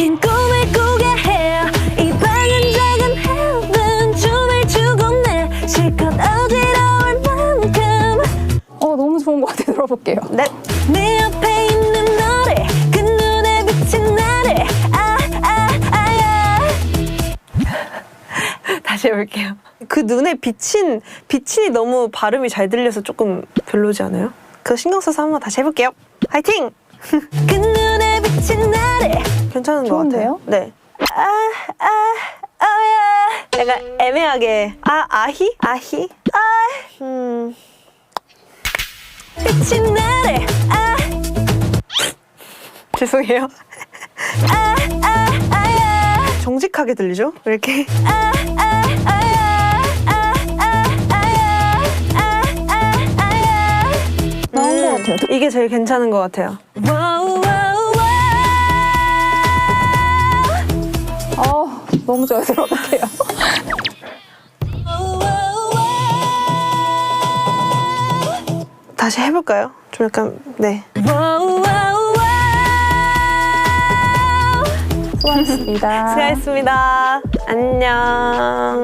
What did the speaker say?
긴 꿈을 꾸게 해요 이 방은 작은 heaven 춤을 추고 내 실컷 어지러울 만큼 어 너무 좋은 것 같아요. 들어볼게요. 네. 내 옆에 있는 너를 그 눈에 비친 나를 아아 아야 다시 해볼게요 그 눈에 비친 비친이 너무 발음이 잘 들려서 조금 별로지 않아요? 그거 신경 써서 한번 다시 해볼게요 화이팅! 그 눈에 비친 나를 괜찮은 것 좋은데요? 같아요 네 아, 아, 아야. 약간 애매하게. 아, 아히? 아히? 아, 음. 비친 나를 아. 죄송해요. 아, 아, 아야. 정직하게 들리죠? 왜 이렇게? 아, 아, 아야. 아, 아, 아야. 아, 아, 아야. 것 같아요. 이게 제일 괜찮은 것 같아요 어 너무 좋아요. 들어볼게요. 다시 해볼까요? 좀 약간 네. 수고하셨습니다. 수고하셨습니다. 안녕.